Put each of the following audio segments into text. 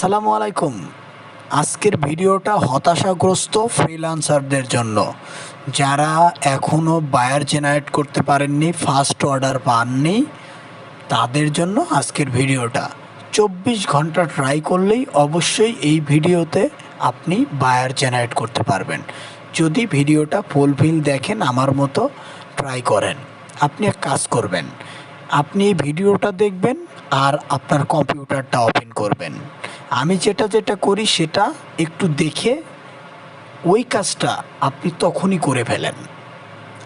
আসসালামু আলাইকুম। আজকের ভিডিওটা হতাশাগ্রস্ত ফ্রিল্যান্সারদের জন্য। যারা এখনও বায়ার জেনারেট করতে পারেননি, ফার্স্ট অর্ডার পাননি, তাদের জন্য আজকের ভিডিওটা। চব্বিশ ঘণ্টা ট্রাই করলেই অবশ্যই এই ভিডিওতে আপনি বায়ার জেনারেট করতে পারবেন। যদি ভিডিওটা ফুলফিল দেখেন, আমার মতো ট্রাই করেন। আপনি এক কাজ করবেন। আপনি এই ভিডিওটা দেখবেন আর আপনার কম্পিউটারটা ওপেন করবেন। আমি যেটা যেটা করি সেটা একটু দেখে ওই কাজটা আপনি তখনই করে ফেলেন।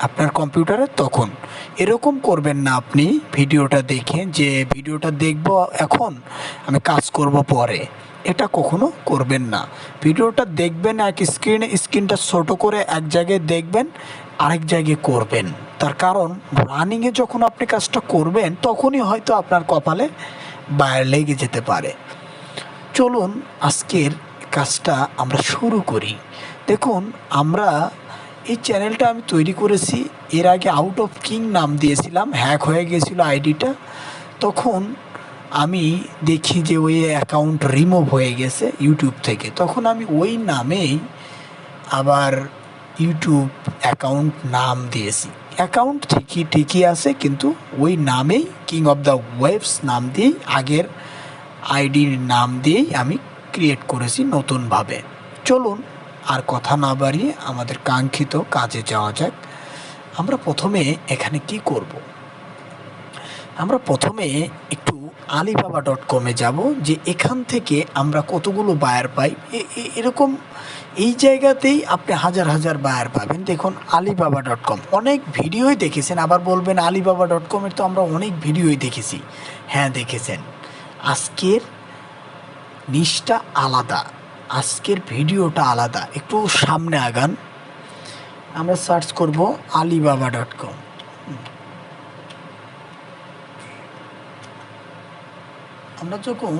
আপনার কম্পিউটারে তখন। এরকম করবেন না আপনি ভিডিওটা দেখে যে ভিডিওটা দেখব এখন, আমি কাজ করব পরে। এটা কখনো করবেন না। ভিডিওটা দেখবেন, এক স্ক্রিনে, স্ক্রিনটা ছোট করে এক জায়গায় দেখবেন, আরেক জায়গায় করবেন। তার কারণ রানিংয়ে যখন আপনি কাজটা করবেন, তখনই হয়তো আপনার কপালে বাইরে লেগে যেতে পারে। চলুন আজকের কাজটা আমরা শুরু করি। দেখুন, আমরা এই চ্যানেলটা আমি তৈরি করেছি, এর আগে আউট অফ কিং নাম দিয়েছিলাম হ্যাক হয়ে গেছিল আইডিটা। তখন আমি দেখি যে ওই অ্যাকাউন্ট রিমুভ হয়ে গেছে ইউটিউব থেকে। তখন আমি ওই নামেই আবার ইউটিউব অ্যাকাউন্ট নাম দিয়েছি। অ্যাকাউন্ট ঠিকই ঠিকই আছে, কিন্তু ওই নামেই কিং অফ দ্য ওয়েবস নাম দিয়েই আগের আইডির নাম দিয়েই আমি ক্রিয়েট করেছি নতুনভাবে। চলুন আর কথা না বাড়িয়ে আমাদের কাঙ্ক্ষিত কাজে যাওয়া যাক। আমরা প্রথমে এখানে কি করব। আমরা প্রথমে একটু আলিবাবা ডট কমে যাব, যে এখান থেকে আমরা কতগুলো বায়ার পাই। এরকম এই জায়গাতেই আপনি হাজার হাজার বায়ার পাবেন। দেখুন আলিবাবা ডট কম অনেক ভিডিওই দেখেছেন, আবার বলবেন আলিবাবা ডট কমের তো আমরা অনেক ভিডিওই দেখেছি। হ্যাঁ দেখেছেন। আজকের নিচটা আলাদা, আজকের ভিডিওটা আলাদা। একটু সামনে আগান। আমরা সার্চ করব আলিবাবা ডট কম আমরা যখন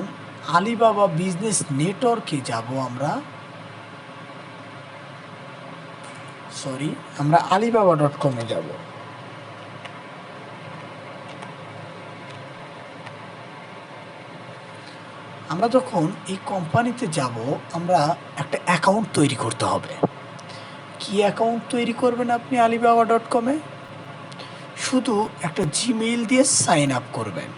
আলিবাবা বিজনেস নেটওয়ার্কে যাব আমরা, সরি, আমরা আলিবাবা ডট কমে যাব। আমরা যখন এই কোম্পানিতে যাব, আমরা একটা অ্যাকাউন্ট তৈরি করতে হবে। কি অ্যাকাউন্ট তৈরি করবেন আপনি আলিবাবা ডট কমে শুধু একটা জিমেইল দিয়ে সাইন আপ করবেন।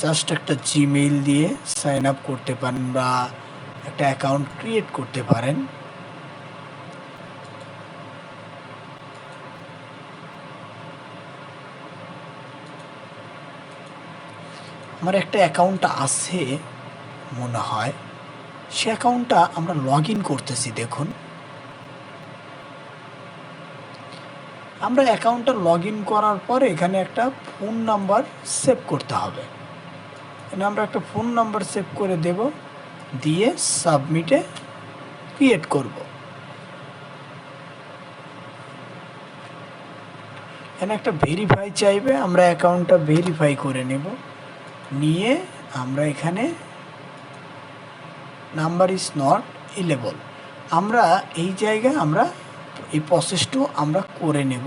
জাস্ট একটা জিমেইল দিয়ে সাইন আপ করতে পারেন বা একটা অ্যাকাউন্ট ক্রিয়েট করতে পারেন। আমার একটা অ্যাকাউন্ট আছে, মনে হয়। সে অ্যাকাউন্টটা আমরা লগ ইন করতেছি, দেখুন। আমরা অ্যাকাউন্টটা লগ ইন করার পরে এখানে একটা ফোন নাম্বার সেভ করতে হবে। এখানে আমরা একটা ফোন নাম্বার সেভ করে দেব, দিয়ে সাবমিটে ক্রিয়েট করব। এখানে একটা ভেরিফাই চাইবে, আমরা অ্যাকাউন্টটা ভেরিফাই করে নেব। নিয়ে আমরা এখানে নাম্বার ইজ নট ইলেবল আমরা এই জায়গায় আমরা এই প্রসেসটু আমরা করে নেব।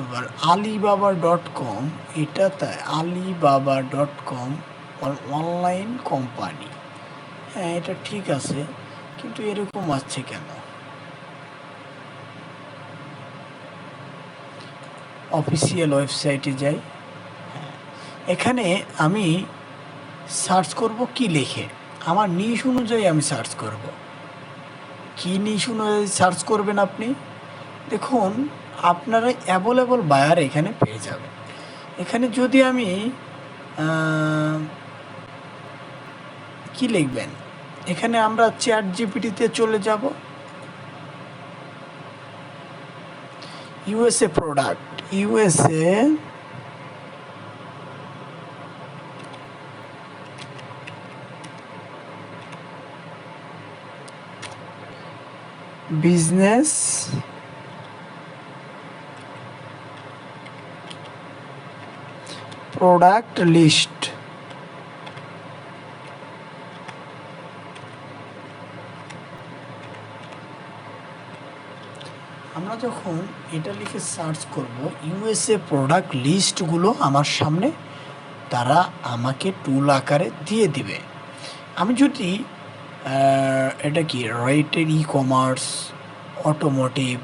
এবার আলিবাবা ডট কম এটা তাই, Alibaba dot com online company হ্যাঁ এটা ঠিক আছে, কিন্তু এরকম আসছে কেন? অফিসিয়াল ওয়েবসাইটে যাই। এখানে আমি সার্চ করব কি লিখে? আমার নিশ অনুযায়ী আমি সার্চ করব। কি নিশ অনুযায়ী সার্চ করবেন আপনি? দেখুন, আপনারা অ্যাভেলেবল বায়ার এখানে পেয়ে যাবেন। এখানে যদি আমি কি লিখবেন? এখানে আমরা চ্যাট জিপিটিতে চলে যাব। USA product USA business product list. আমরা যখন এটা লিখে সার্চ করব ইউএসএ প্রোডাক্ট লিস্টগুলো আমার সামনে তারা আমাকে টুল আকারে দিয়ে দিবে। আমি যদি এটা কি? Rated e commerce automotive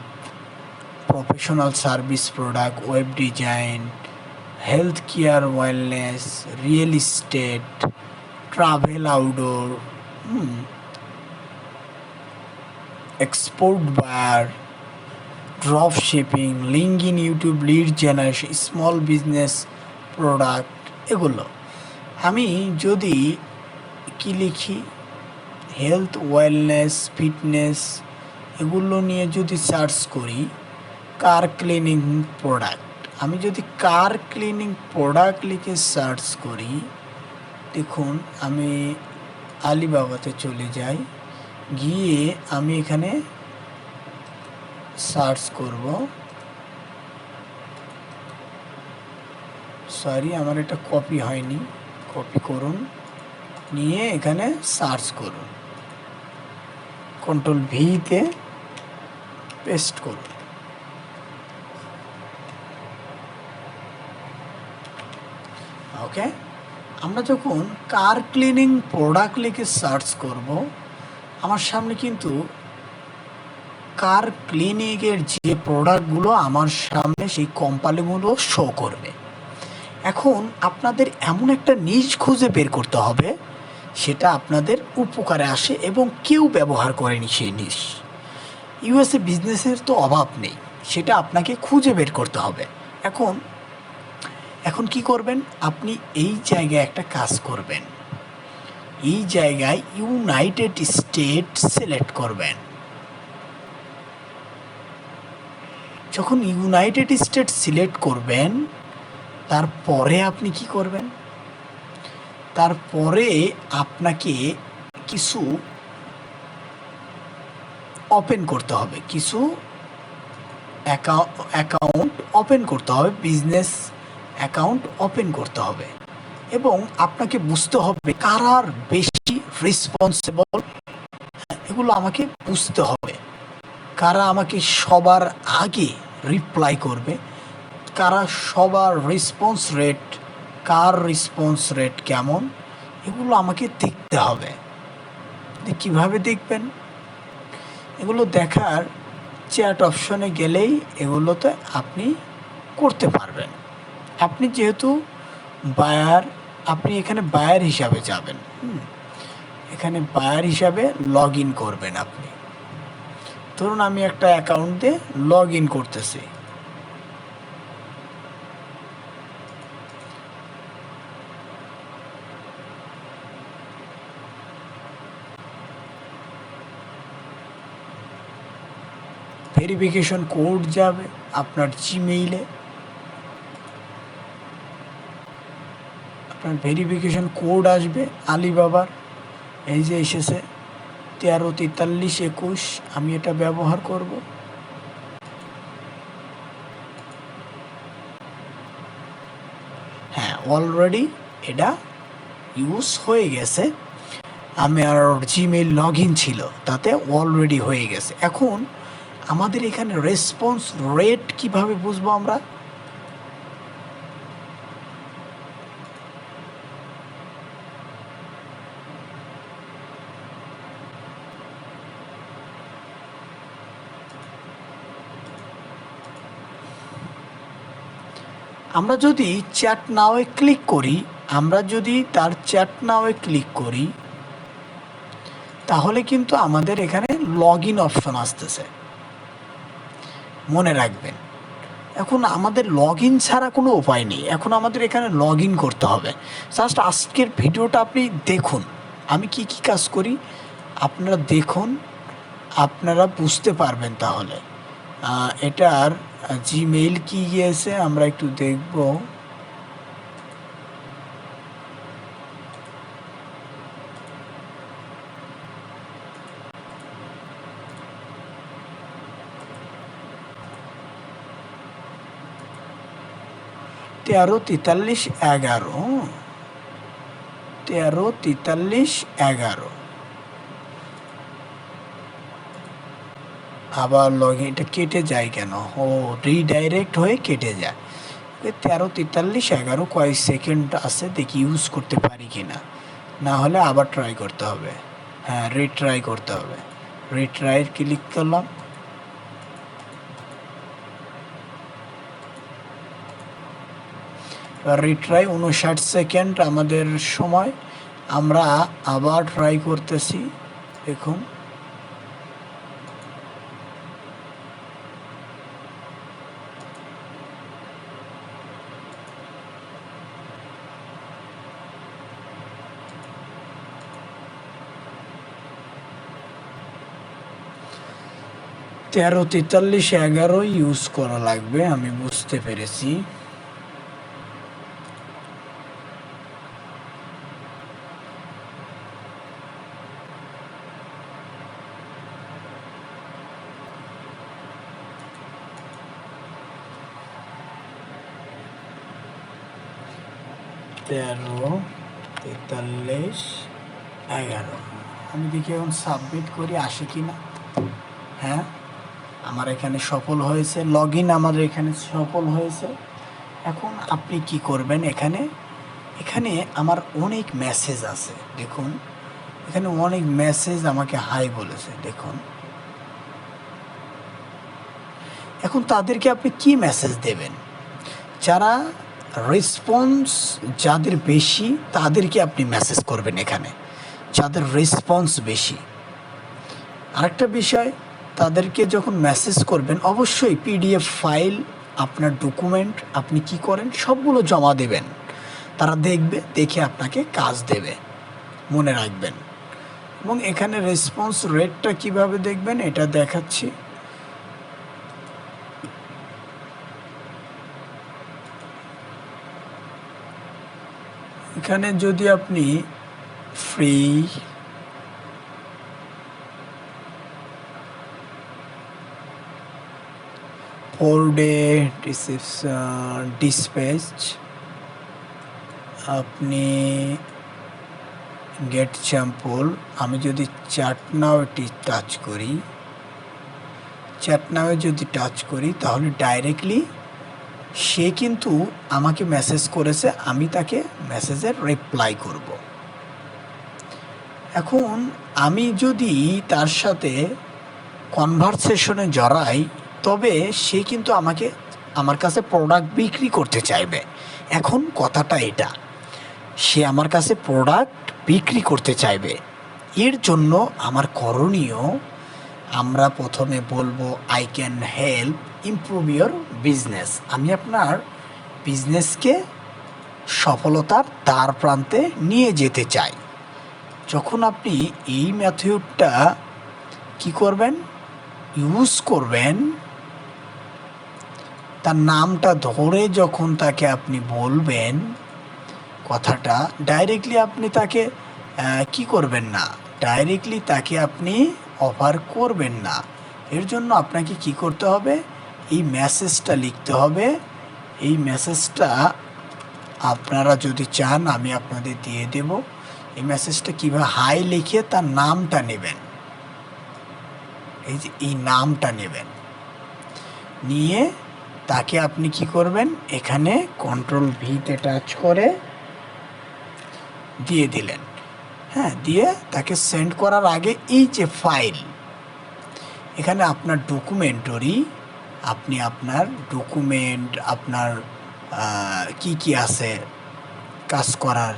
professional service product web design health care wellness real estate travel outdoor export buyer drop shipping link in YouTube lead generation small business product এগুলো। আমি যদি কী লিখি? হেলথ ওয়েলনেস ফিটনেস এগুলো নিয়ে যদি search করি কার cleaning product আমি যদি কার ক্লিনিং প্রোডাক্ট লিখে সার্চ করি, দেখুন আমি আলিবাবাতে চলে যাই, গিয়ে আমি এখানে সার্চ করব। সরি আমার এটা কপি হয়নি কপি করুন, নিয়ে এখানে সার্চ করুন। কন্ট্রোল ভিতে পেস্ট করুন ওকে? আমরা যখন কার ক্লিনিং প্রোডাক্ট লিখে সার্চ করব, আমার সামনে কিন্তু কার ক্লিনিকের যে প্রোডাক্টগুলো আমার সামনে সেই কোম্পানিগুলো শো করবে। এখন আপনাদের এমন একটা নিজ খুঁজে বের করতে হবে সেটা আপনাদের উপকারে আসে এবং কেউ ব্যবহার করেনি সেই নিজ ইউএসএ বিজনেসের তো অভাব নেই, সেটা আপনাকে খুঁজে বের করতে হবে। এখন এখন কি করবেন? আপনি এই জায়গায় একটা কাজ করবেন। এই জায়গায় ইউনাইটেড স্টেট সিলেক্ট করবেন। যখন ইউনাইটেড স্টেট সিলেক্ট করবেন, তারপরে আপনি কি করবেন? তারপরে আপনাকে কিছু ওপেন করতে হবে। কিছু অ্যাকাউন্ট ওপেন করতে হবে বিজনেস অ্যাকাউন্ট ওপেন করতে হবে। এবং আপনাকে বুঝতে হবে কারার বেশি রেসপন্সিবল এগুলো আমাকে বুঝতে হবে। কারা আমাকে সবার আগে রিপ্লাই করবে, কারা সবার রেসপন্স রেট কার রেসপন্স রেট কেমন, এগুলো আমাকে দেখতে হবে। কীভাবে দেখবেন? এগুলো দেখার চ্যাট অপশনে গেলেই এগুলোতে আপনি করতে পারবেন। আপনি যেহেতু বায়ার আপনি এখানে বায়ার হিসাবে যাবেন। এখানে বায়ার হিসাবে লগ ইন করবেন আপনি। ধরুন আমি একটা অ্যাকাউন্ট লগ ইন করতেছি। ভেরিফিকেশন কোড যাবে আপনার জিমেইলে আপনার ভেরিফিকেশন কোড আসবে আলিবাবার। এই যে এসেছে তেরো, তেতাল্লিশ, একুশ, আমি এটা ব্যবহার করব। হ্যাঁ অলরেডি এটা ইউজ হয়ে গেছে। আমার জিমেইল লগ ইন ছিল, তাতে অলরেডি হয়ে গেছে। এখন আমাদের এখানে রেসপন্স রেট কীভাবে বুঝব আমরা? আমরা যদি চ্যাট নাওয়ে ক্লিক করি, আমরা যদি তার চ্যাট নাওয়ে ক্লিক করি, তাহলে কিন্তু আমাদের এখানে লগ ইন অপশন আসতেছে। মনে রাখবেন। এখন আমাদের লগ ইন ছাড়া কোনো উপায় নেই। এখন আমাদের এখানে লগ ইন করতে হবে। জাস্ট আজকের ভিডিওটা আপনি দেখুন। আমি কি কি কাজ করি? আপনারা দেখুন, আপনারা বুঝতে পারবেন তাহলে। এটার জিমেইল কি গিয়েছে? আমরা একটু দেখব। তেরো তেতাল্লিশ এগারো। তেরো তেতাল্লিশ এগারো। আবার লগ এটা কেটে যায় কেন? ও রিডাইরেক্ট হয়ে কেটে যায়। তেরো তেতাল্লিশ এগারো কয়েক সেকেন্ড আছে, দেখি ইউজ করতে পারি কি না না হলে আবার ট্রাই করতে হবে। হ্যাঁ রিট্রাই করতে হবে। রিট্রাই ক্লিক করলাম। রিট্রাই উনষাট সেকেন্ড আমাদের সময়। আমরা আবার ট্রাই করতেছি। দেখুন। তেরো তেতাল্লিশ এগারো ইউজ করা লাগবে, আমি বুঝতে পেরেছি। তেরো, তেতাল্লিশ, এগারো। আমি দেখি এখন সাবমিট করি, আসে কি না? হ্যাঁ? আমার এখানে সফল হয়েছে লগ ইন আমাদের এখানে সফল হয়েছে। এখন আপনি কি করবেন এখানে? এখানে আমার অনেক মেসেজ আছে, দেখুন। এখানে অনেক মেসেজ আমাকে হাই বলেছে, দেখুন। এখন তাদেরকে আপনি কি মেসেজ দেবেন? যারা রেসপন্স যাদের বেশি, তাদেরকে আপনি মেসেজ করবেন এখানে। যাদের রেসপন্স বেশি। আরেকটা বিষয়, তাদেরকে যখন মেসেজ করবেন, অবশ্যই পিডিএফ ফাইল আপনার ডকুমেন্ট আপনি কি করেন, সবগুলো জমা দেবেন। তারা দেখবে, দেখে আপনাকে কাজ দেবে। মনে রাখবেন। এবং এখানে রেসপন্স রেটটা কীভাবে দেখবেন, এটা দেখাচ্ছি। এখানে যদি আপনি ফ্রি ফোর ডে ডিসপ্যাচ আপনি গেট স্যাম্পল আমি যদি চ্যাট নাও এটি টাচ করি চ্যাট নাওয়ে যদি টাচ করি, তাহলে ডাইরেক্টলি সে কিন্তু আমাকে মেসেজ করেছে, আমি তাকে মেসেজের রিপ্লাই করব। এখন আমি যদি তার সাথে কনভারসেশনে জড়াই, তবে সে কিন্তু আমাকে, আমার কাছে প্রোডাক্ট বিক্রি করতে চাইবে। এখন কথাটা এটা, সে আমার কাছে প্রোডাক্ট বিক্রি করতে চাইবে। এর জন্য আমার করণীয়, আমরা প্রথমে বলব I can help improve your business আমি আপনার বিজনেসকে সফলতার দ্বার প্রান্তে নিয়ে যেতে চাই। যখন আপনি এই মেথডটা কি করবেন? ইউজ করবেন, তার নামটা ধরে যখন তাকে আপনি বলবেন, কথাটা ডাইরেক্টলি আপনি তাকে কি করবেন না? ডাইরেক্টলি তাকে আপনি অফার করবেন না। এর জন্য আপনাকে কি করতে হবে? এই মেসেজটা লিখতে হবে। এই মেসেজটা আপনারা যদি চান, আমি আপনাদের দিয়ে দেব। এই মেসেজটা কীভাবে হাই লিখে তার নামটা নেবেন। এই যে, এই নামটা নেবেন। নিয়ে তাকে আপনি কি করবেন? এখানে কন্ট্রোল ভিতে টাচ করে দিয়ে দিলেন। হ্যাঁ দিয়ে তাকে সেন্ড করার আগে এই যে ফাইল এখানে আপনার ডকুমেন্টরি আপনি আপনার ডকুমেন্ট আপনার কি কি আছে কাজ করার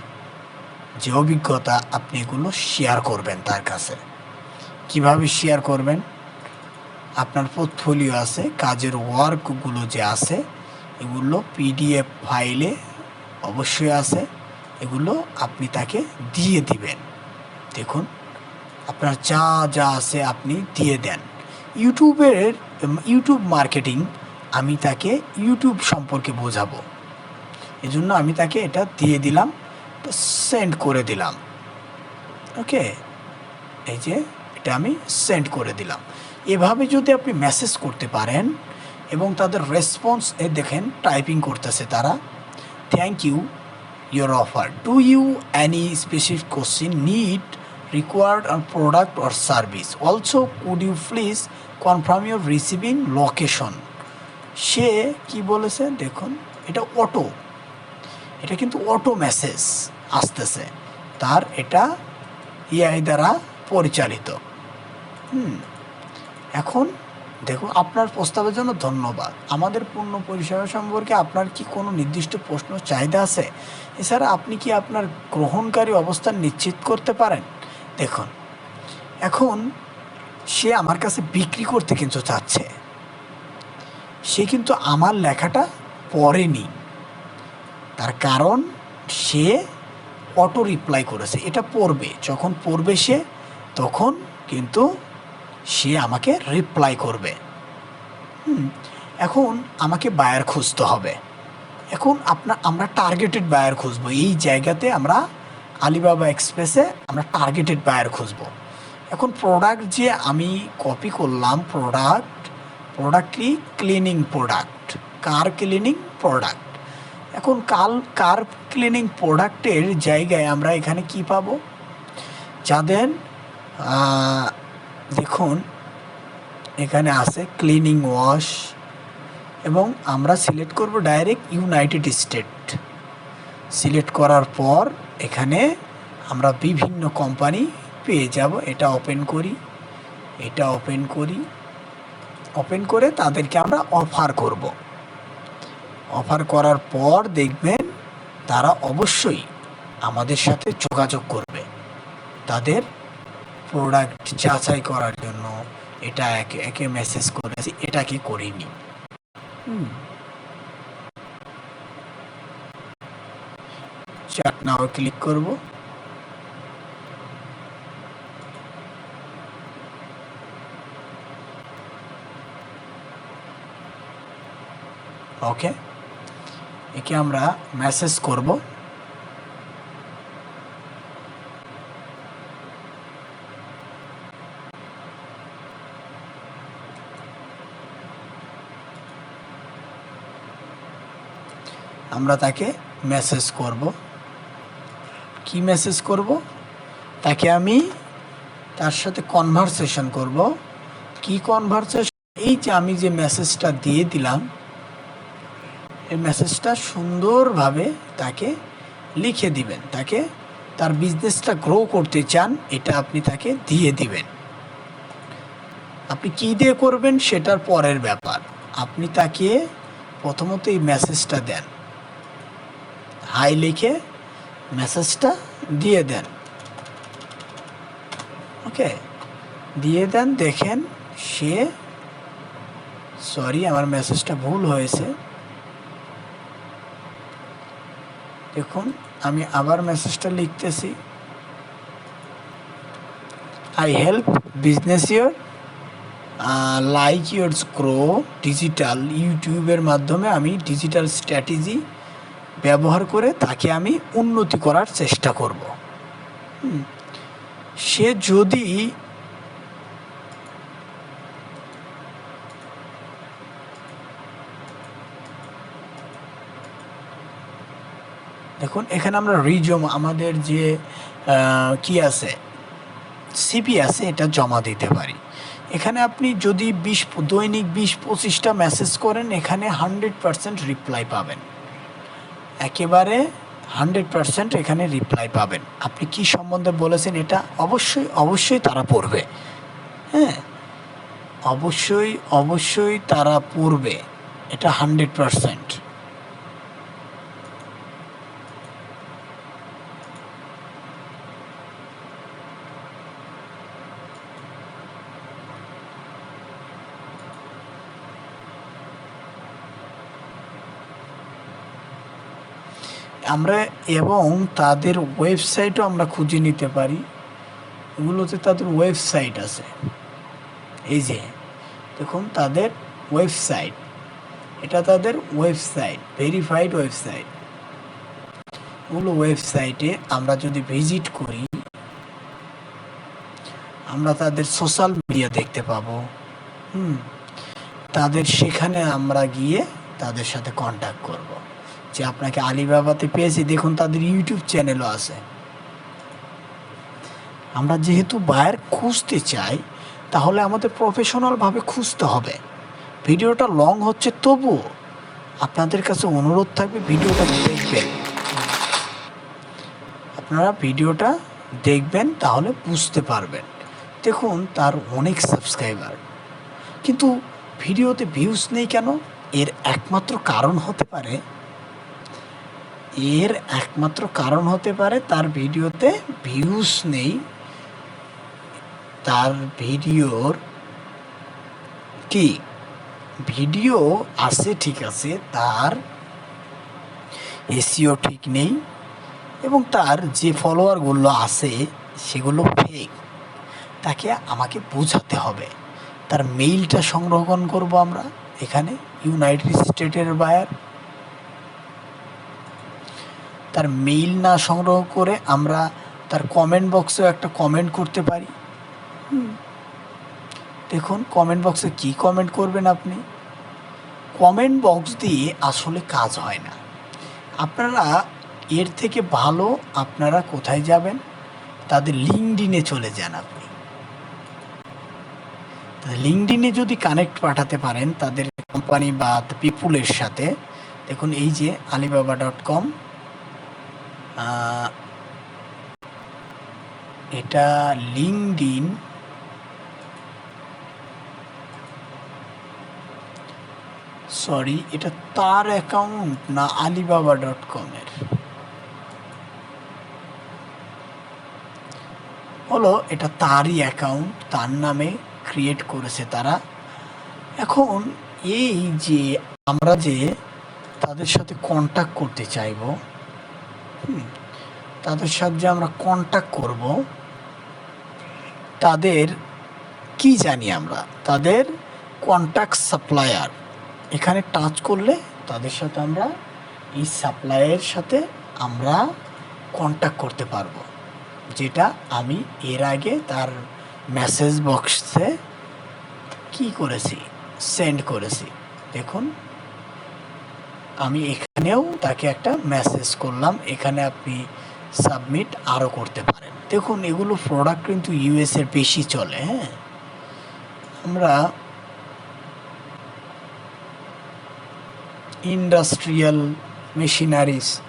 যে অভিজ্ঞতা, আপনি এগুলো শেয়ার করবেন তার কাছে। কীভাবে শেয়ার করবেন? আপনার পোর্টফোলিও আছে, কাজের ওয়ার্কগুলো যে আছে, এগুলো পিডিএফ ফাইলে অবশ্যই আছে, এগুলো আপনি তাকে দিয়ে দিবেন। দেখুন, আপনার যা যা আছে আপনি দিয়ে দেন। ইউটিউবের ইউটিউব মার্কেটিং আমি তাকে ইউটিউব সম্পর্কে বোঝাবো। এজন্য আমি তাকে এটা দিয়ে দিলাম সেন্ড করে দিলাম। ওকে? এই যে, এটা আমি সেন্ড করে দিলাম। এভাবে যদি আপনি মেসেজ করতে পারেন এবং তাদের রেসপন্স এ দেখেন টাইপিং করতেছে তারা thank you your offer Do you any specific question, need required a product or service also could you please confirm your receiving location সে কি বলেছে? দেখুন, এটা অটো এটা কিন্তু অটো মেসেজ আসতেছে। তার এটা ইআই দ্বারা পরিচালিত। হুম। এখন দেখুন, আপনার প্রস্তাবের জন্য ধন্যবাদ। আমাদের পূর্ণ পরিষেবা সম্পর্কে আপনার কি কোনো নির্দিষ্ট প্রশ্ন, চাহিদা আছে? এছাড়া আপনি কি আপনার গ্রহণকারী অবস্থান নিশ্চিত করতে পারেন? দেখুন, এখন সে আমার কাছে বিক্রি করতে কিন্তু চাচ্ছে। সে কিন্তু আমার লেখাটা পড়েনি। তার কারণ সে অটো রিপ্লাই করেছে এটা পড়বে। যখন পড়বে সে তখন কিন্তু সে আমাকে রিপ্লাই করবে। হুম, এখন আমাকে বায়ার খুঁজতে হবে। এখন আপনার আমরা টার্গেটেড বায়ার খুঁজবো। এই জায়গাতে আমরা আলিবাবা এক্সপ্রেসে আমরা টার্গেটেড বায়ার খুঁজবো। এখন প্রোডাক্ট যে আমি কপি করলাম প্রোডাক্ট প্রোডাক্টই cleaning product car cleaning product এখন কাল কার ক্লিনিং প্রোডাক্টের জায়গায় আমরা এখানে কি পাব? যাদের দেখুন, এখানে আছে ক্লিনিং ওয়াশ এবং আমরা সিলেক্ট করব ডাইরেক্ট ইউনাইটেড স্টেট সিলেক্ট করার পর এখানে আমরা বিভিন্ন কোম্পানি পেয়ে যাব, এটা ওপেন করি, এটা ওপেন করি ওপেন করে তাদেরকে আমরা অফার করব। অফার করার পর দেখবেন তারা অবশ্যই আমাদের সাথে যোগাযোগ করবে। তাদের প্রোডাক্ট যাচাই করার জন্য, এটা একে একে মেসেজ করেছি, এটাকে করিনি। হুম। চাট নাও ক্লিক করব। ওকে একে আমরা মেসেজ করব। আমরা তাকে মেসেজ করব। কি মেসেজ করব? তাকে আমি তার সাথে কনভারসেশন করব। কি কনভারসেশন এই যে আমি যে মেসেজটা দিয়ে দিলাম এই মেসেজটা সুন্দরভাবে তাকে লিখে দিবেন। তাকে তার বিজনেসটা গ্রো করতে চান, এটা আপনি তাকে দিয়ে দিবেন। আপনি কী দিয়ে করবেন সেটার পরের ব্যাপার। আপনি তাকে প্রথমত এই মেসেজটা দেন। হাই লিখে মেসেজটা দিয়ে দেন। ওকে? দিয়ে দেন, দেখেন সে সরি আমার মেসেজটা ভুল হয়েছে। দেখুন, আমি আবার মেসেজটা লিখতেছি। I help business your like yours grow digital ইউটিউবের মাধ্যমে আমি ডিজিটাল স্ট্র্যাটেজি ব্যবহার করে তাকে আমি উন্নতি করার চেষ্টা করব। সে যদি দেখুন এখানে আমরা রিজম আমাদের যে কি আছে? সিপি আছে, এটা জমা দিতে পারি। এখানে আপনি যদি বিশ, দৈনিক বিশ, পঁচিশটা মেসেজ করেন, এখানে হান্ড্রেড পারসেন্ট রিপ্লাই পাবেন। একেবারে হান্ড্রেড পারসেন্ট এখানে রিপ্লাই পাবেন। আপনি কি সম্বন্ধে বলেছেন এটা? অবশ্যই অবশ্যই তারা পড়বে। হ্যাঁ? অবশ্যই অবশ্যই তারা পড়বে। এটা হান্ড্রেড পারসেন্ট আমরা এবং তাদের ওয়েবসাইটও আমরা খুঁজে নিতে পারি। এগুলোতে তাদের ওয়েবসাইট আছে। এই যে, দেখুন তাদের ওয়েবসাইট এটা তাদের ওয়েবসাইট ভেরিফাইড ওয়েবসাইট ওগুলো ওয়েবসাইটে আমরা যদি ভিজিট করি, আমরা তাদের সোশ্যাল মিডিয়া দেখতে পাবো। হুম, তাদের সেখানে আমরা গিয়ে তাদের সাথে কন্ট্যাক্ট করব। যে আপনাকে আলিবাবাতে পেয়েছি, দেখুন তাদের ইউটিউব চ্যানেলও আছে। আমরা যেহেতু বায়ার খুঁজতে চাই, তাহলে আমাদের প্রফেশনালভাবে খুঁজতে হবে। ভিডিওটা লং হচ্ছে, তবুও আপনাদের কাছে অনুরোধ থাকবে ভিডিওটা দেখবেন। আপনারা ভিডিওটা দেখবেন, তাহলে বুঝতে পারবেন। দেখুন, তার অনেক সাবস্ক্রাইবার কিন্তু ভিডিওতে ভিউজ নেই কেন? এর একমাত্র কারণ হতে পারে এর একমাত্র কারণ হতে পারে তার ভিডিওতে ভিউজ নেই। তার ভিডিওর কি? ভিডিও আছে, ঠিক আছে, তার এসিও ঠিক নেই এবং তার যে ফলোয়ারগুলো আছে, সেগুলো ফেক তাকে আমাকে বোঝাতে হবে। তার মেইলটা সংরক্ষণ করব আমরা। এখানে ইউনাইটেড স্টেটের বায়ার তার মেইল না সংগ্রহ করে আমরা তার কমেন্ট বক্সেও একটা কমেন্ট করতে পারি। দেখুন কমেন্ট বক্সে কি কমেন্ট করবেন আপনি? কমেন্ট বক্স দিয়ে আসলে কাজ হয় না। আপনারা এর থেকে ভালো আপনারা কোথায় যাবেন? তাদের লিঙ্কডিনে চলে যান আপনি। লিঙ্কডিনে যদি কানেক্ট পাঠাতে পারেন তাদের কোম্পানি বা পিপুলের সাথে দেখুন এই যে আলিবাবা ডট কম এটা লিঙ্কডিন সরি, এটা তার অ্যাকাউন্ট না আলিবাবা ডট কমের হলো, এটা তারই অ্যাকাউন্ট, তার নামে ক্রিয়েট করেছে তারা। এখন এই যে আমরা যে তাদের সাথে কন্ট্যাক্ট করতে চাইব তাদের সাথে যে আমরা কন্ট্যাক্ট করব, তাদের কি জানি আমরা? তাদের কন্ট্যাক্ট সাপ্লায়ার এখানে টাচ করলে তাদের সাথে আমরা, এই সাপ্লায়ের সাথে আমরা কন্ট্যাক্ট করতে পারব। যেটা আমি এর আগে তার মেসেজ বক্সে কি করেছি? সেন্ড করেছি। দেখুন আমি এখানেও তাকে একটা মেসেজ করলাম, এখানে আপনি সাবমিট আরও করতে পারেন। দেখুন, এগুলো প্রোডাক্ট কিন্তু ইউএস এর বেশি চলে হ্যাঁ? আমরা ইন্ডাস্ট্রিয়াল মেশিনারিজ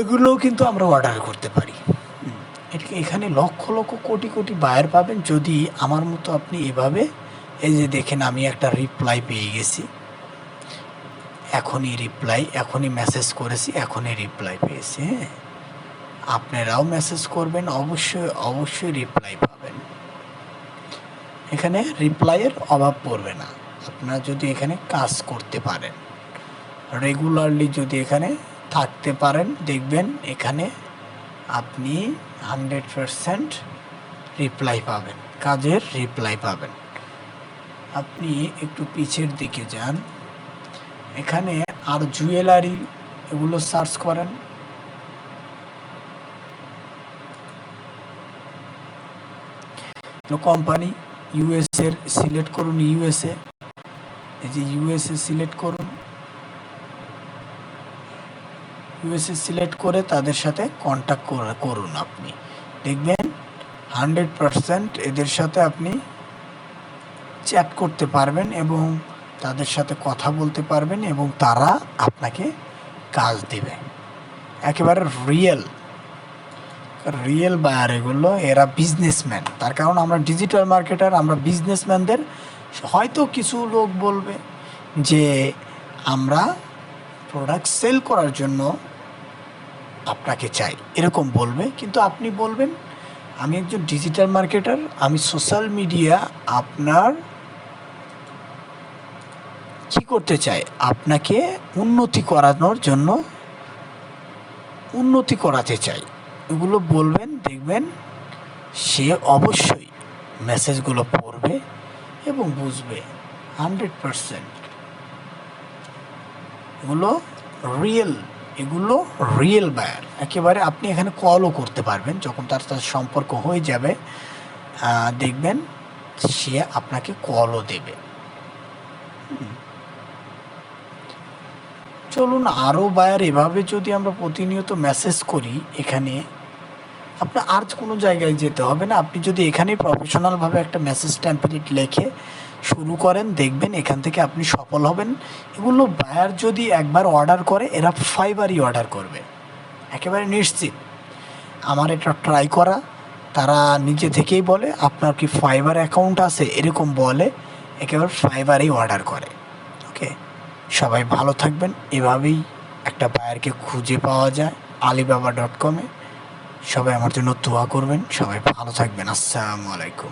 এগুলোও কিন্তু আমরা অর্ডার করতে পারি। এখানে লক্ষ লক্ষ কোটি কোটি বায়ার পাবেন। যদি আমার মতো আপনি এভাবে, এই যে দেখেন, আমি একটা রিপ্লাই পেয়ে গেছি। এখনই রিপ্লাই এখনই মেসেজ করেছি, এখনই রিপ্লাই পেয়েছি হ্যাঁ? আপনারাও মেসেজ করবেন, অবশ্যই অবশ্যই রিপ্লাই পাবেন। এখানে রিপ্লাইয়ের অভাব পড়বে না। আপনারা যদি এখানে কাজ করতে পারেন রেগুলারলি যদি এখানে থাকতে পারেন, দেখবেন এখানে আপনি হান্ড্রেড পারসেন্ট রিপ্লাই পাবেন, কাজের রিপ্লাই পাবেন। আপনি একটু পিছের দিকে যান। এখানে আর জুয়েলারি এগুলো সার্চ করেন। কোম্পানি ইউএস এর সিলেক্ট করুন ইউএসএ এই যে ইউএসএ সিলেক্ট করুন। ইউএসএ সিলেক্ট করে তাদের সাথে কন্ট্যাক্ট করুন আপনি। দেখবেন হান্ড্রেড পারসেন্ট এদের সাথে আপনি চ্যাট করতে পারবেন এবং তাদের সাথে কথা বলতে পারবেন এবং তারা আপনাকে কাজ দেবে। একেবারে রিয়েল রিয়েল বায়ার এগুলো, এরা বিজনেসম্যান তার কারণ আমরা ডিজিটাল মার্কেটার আমরা বিজনেসম্যানদের হয়তো কিছু লোক বলবে যে, আমরা প্রোডাক্ট সেল করার জন্য আপনাকে চাই। এরকম বলবে, কিন্তু আপনি বলবেন, আমি একজন ডিজিটাল মার্কেটার আমি সোশ্যাল মিডিয়া আপনার কি করতে চায়? আপনাকে উন্নতি করানোর জন্য উন্নতি করাতে চাই। এগুলো বলবেন, দেখবেন, সে অবশ্যই মেসেজগুলো পড়বে এবং বুঝবে। Hundred percent. এগুলো রিয়েল এগুলো রিয়েল বায়ার। একেবারে আপনি এখানে কলও করতে পারবেন। যখন তার সাথে সম্পর্ক হয়ে যাবে দেখবেন সে আপনাকে কলও দেবে। হুম। চলুন আরও বায়ার এভাবে যদি আমরা প্রতিনিয়ত মেসেজ করি এখানে, আপনার আর কোনো জায়গায় যেতে হবে না। আপনি যদি এখানেই প্রফেশনালভাবে একটা মেসেজ টেমপ্লেট লেখে, শুরু করেন, দেখবেন এখান থেকে আপনি সফল হবেন। এগুলো বায়ার যদি একবার অর্ডার করে, এরা ফাইবারই অর্ডার করবে। একেবারে নিশ্চিত। আমার এটা ট্রাই করা। তারা নিজে থেকেই বলে, আপনার কি ফাইবার অ্যাকাউন্ট আছে? এরকম বলে, একেবারে ফাইবারেই অর্ডার করে। সবাই ভালো থাকবেন। এভাবেই একটা বায়ারকে খুঁজে পাওয়া যায়, আলিবাবা ডট কমে সবাই আমার জন্য দোয়া করবেন, সবাই ভালো থাকবেন। আসসালামু আলাইকুম।